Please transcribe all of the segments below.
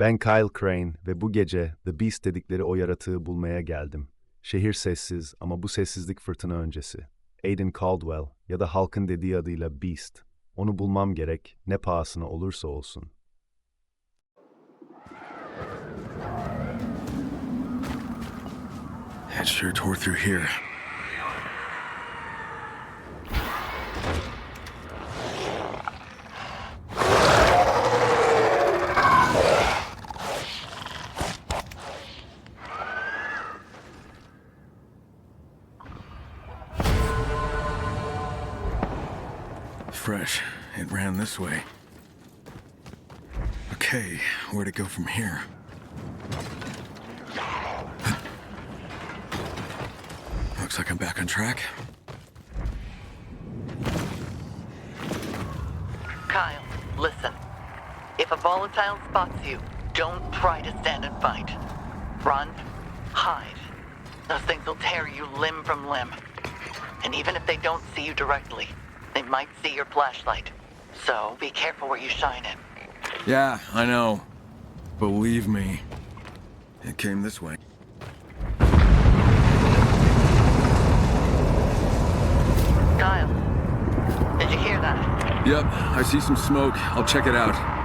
Ben Kyle Crane ve bu gece The Beast dedikleri o yaratığı bulmaya geldim. Şehir sessiz ama bu sessizlik fırtına öncesi. Aiden Caldwell ya da halkın dediği adıyla Beast. Onu bulmam gerek ne pahasına olursa olsun. It sure tore through here. Fresh. It ran this way. Okay, where to go from here? Looks like I'm back on track. Kyle, listen. If a volatile spots you, don't try to stand and fight. Run, hide. Those things will tear you limb from limb. And even if they don't see you directly, they might see your flashlight. So be careful where you shine it. Yeah, I know. Believe me. It came this way. Kyle, did you hear that? Yep, I see some smoke. I'll check it out.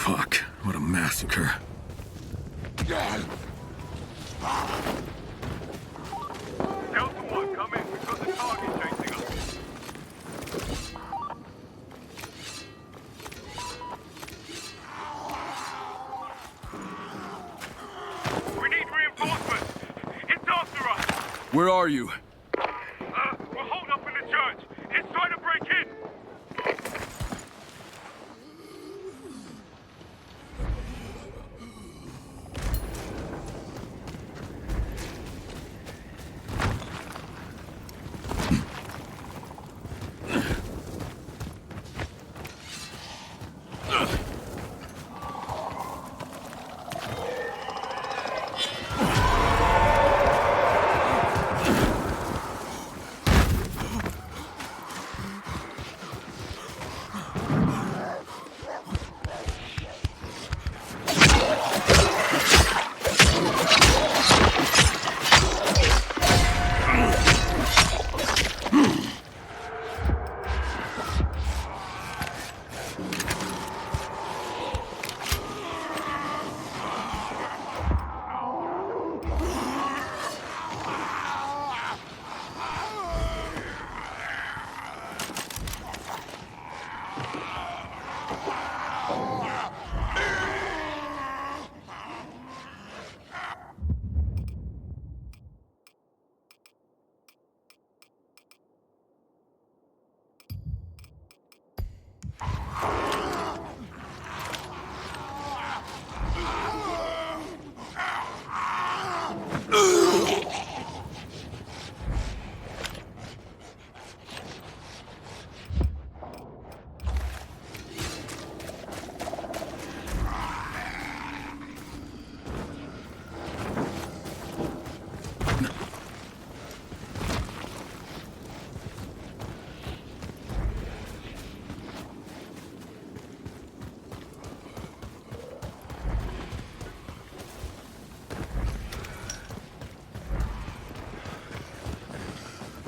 Fuck, what a massacre. Delta One, come in. We've got the target chasing us. We need reinforcements. It's after us. Where are you?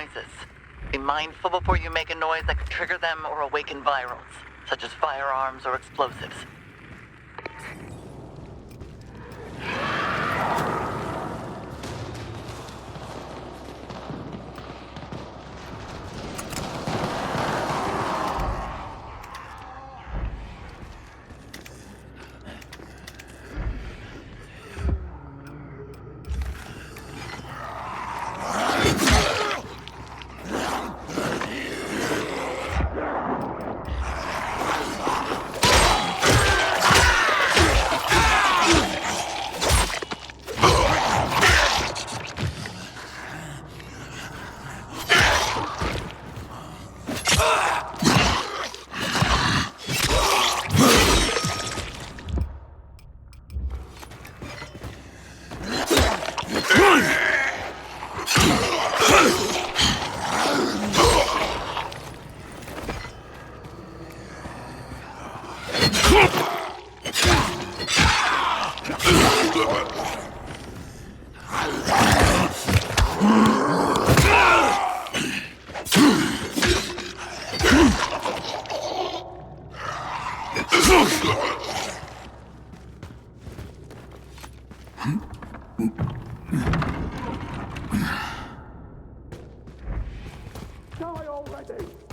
noises. Be mindful before you make a noise that could trigger them or awaken virals, such as firearms or explosives. Help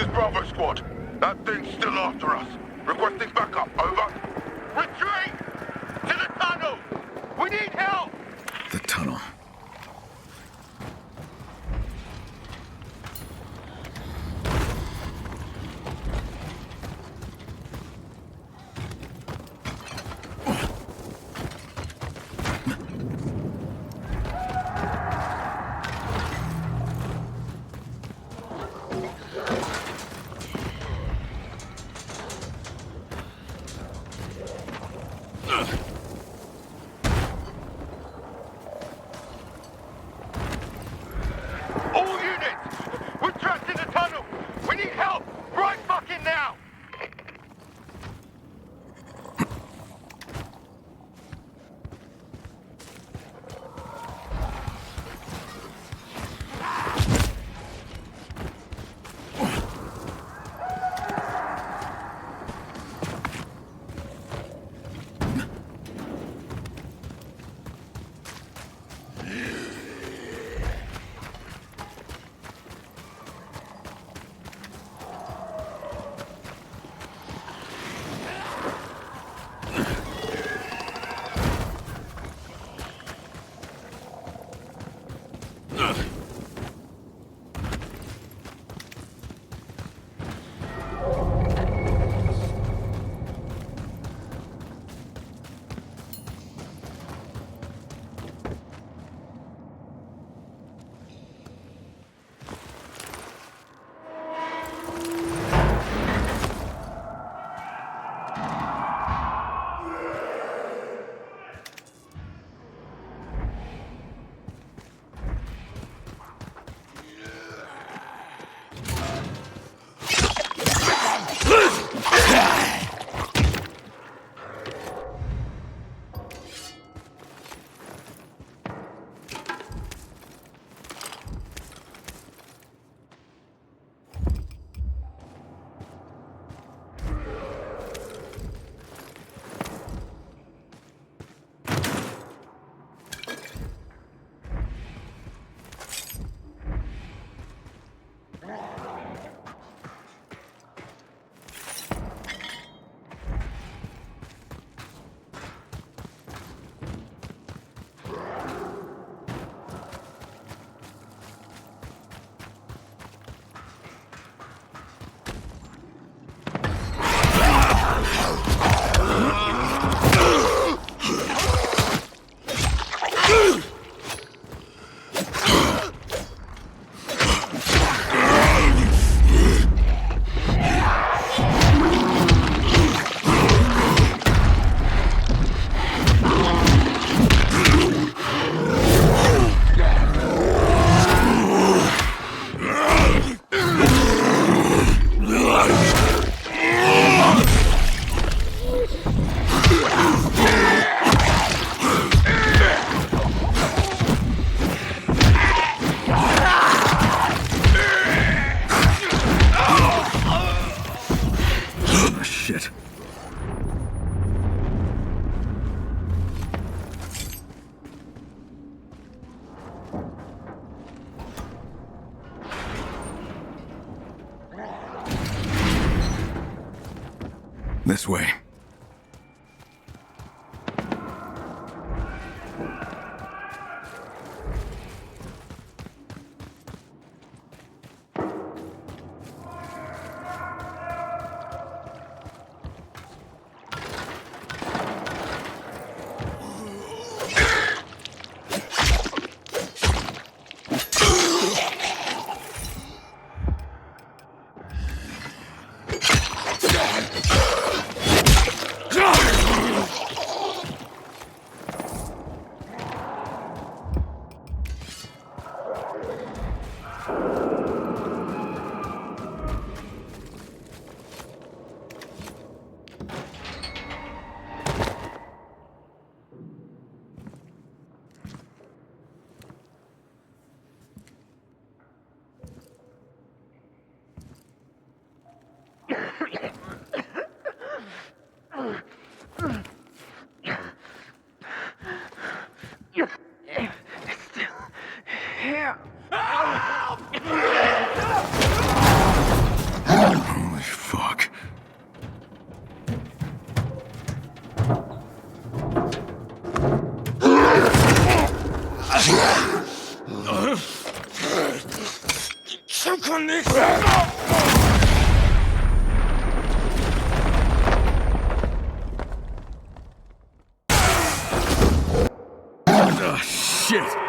This is Bravo Squad. That thing's still after us. Requesting backup, This way. Shit.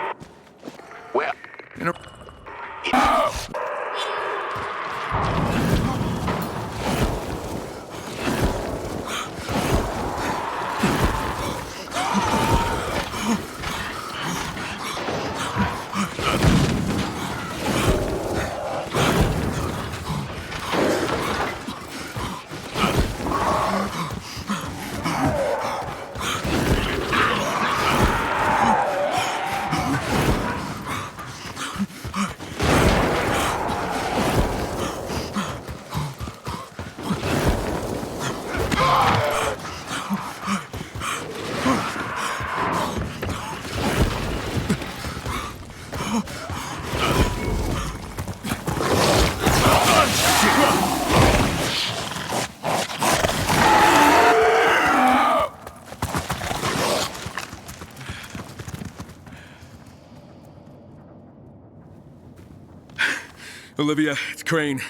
Olivia, it's Crane.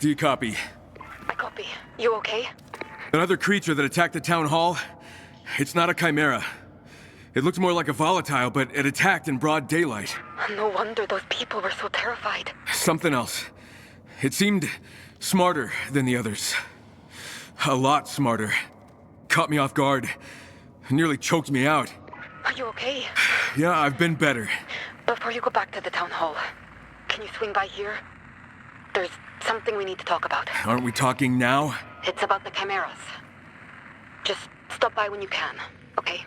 Do you copy? I copy. You okay? Another creature that attacked the town hall? It's not a chimera. It looked more like a volatile, but it attacked in broad daylight. No wonder those people were so terrified. Something else. It seemed smarter than the others. A lot smarter. Caught me off guard. Nearly choked me out. Are you okay? Yeah, I've been better. Before you go back to the town hall, can you swing by here? There's something we need to talk about. Aren't we talking now? It's about the chimeras. Just stop by when you can, okay?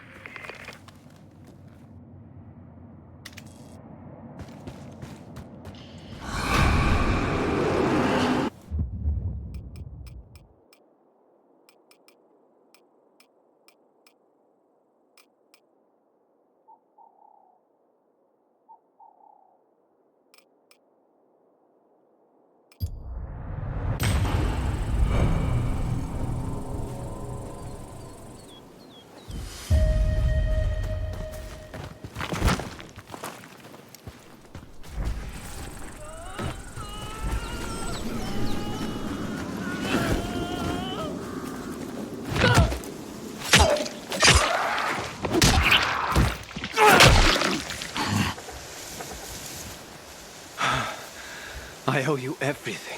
Owe you everything.